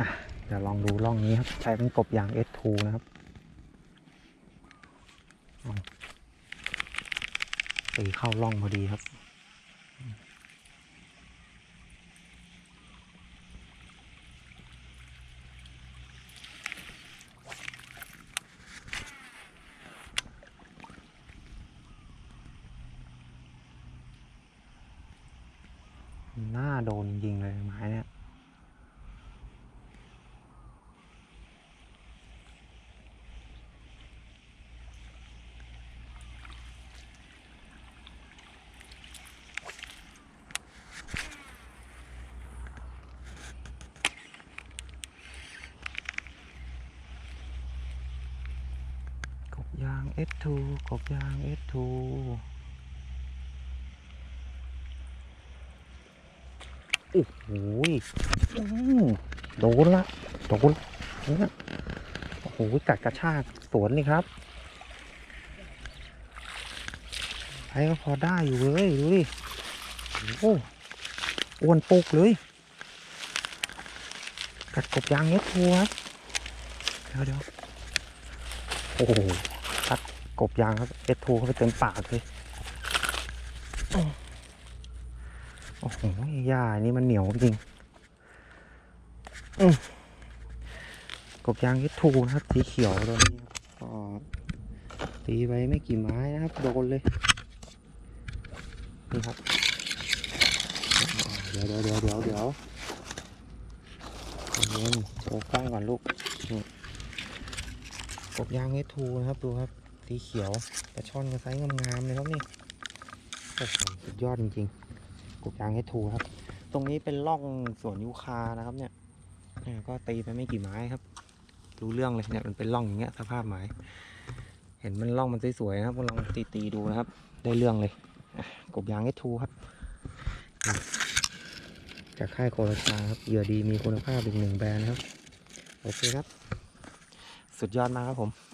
่ะเดี๋ยวลองดูร่องนี้ครับ ใช้เป็นกบยาง S2 นะครับตีเข้าร่องพอดีครับหน้าโดนจริงๆเลยไม้เนี่ย ยาง S2 กบยาง S2 โอ้โหโดนละโดนเนี่ยโอ้โหกัดกระชากสวนนี่ครับไอ้ก็พอได้อยู่เลย ดูดิ โอ้อ้วนปุกเลย กัดกบยางเนี้ยทัวครับ เดี๋ยวเดี๋ยวโอ้ กัดกบยางครับเอสทูเข้าไปเต็มปากเลยโอ้โหหญ้านี่มันเหนียวจริงอืมกบยางเอสทูนะครับสีเขียวตัวนี้ครับก็ตีไปไม่กี่ไม้นะครับโดนเลยนี่ครับเดี๋ยวเดี๋ยวเดี๋ยวเดี๋ยวเดี๋ยวใจเย็นโชว์กล้องก่อนลูกนี่กบยางเอสทูนะครับดูครับ สีเขียวปลาช่อนกระไซงามๆเลยครับนี่โอ้โหสุดยอดจริงๆกบยางเอสทูครับ ตรงนี้เป็นร่องสวนยูคานะครับเนี่ยเนี่ยก็ตีไปไม่กี่ไม้ครับ รู้เรื่องเลยเนี่ยมันเป็นร่องอย่างเงี้ยสภาพไม้เห็นมันร่องมันสวยๆนะครับลองตีตีดูนะครับ ได้เรื่องเลยกบยางเอทูครับ จากค่ายโคราชาครับเหยื่อดีมีคุณภาพอีกหนึ่งแบรนด์ครับ โอเคครับ สุดยอดมากครับผม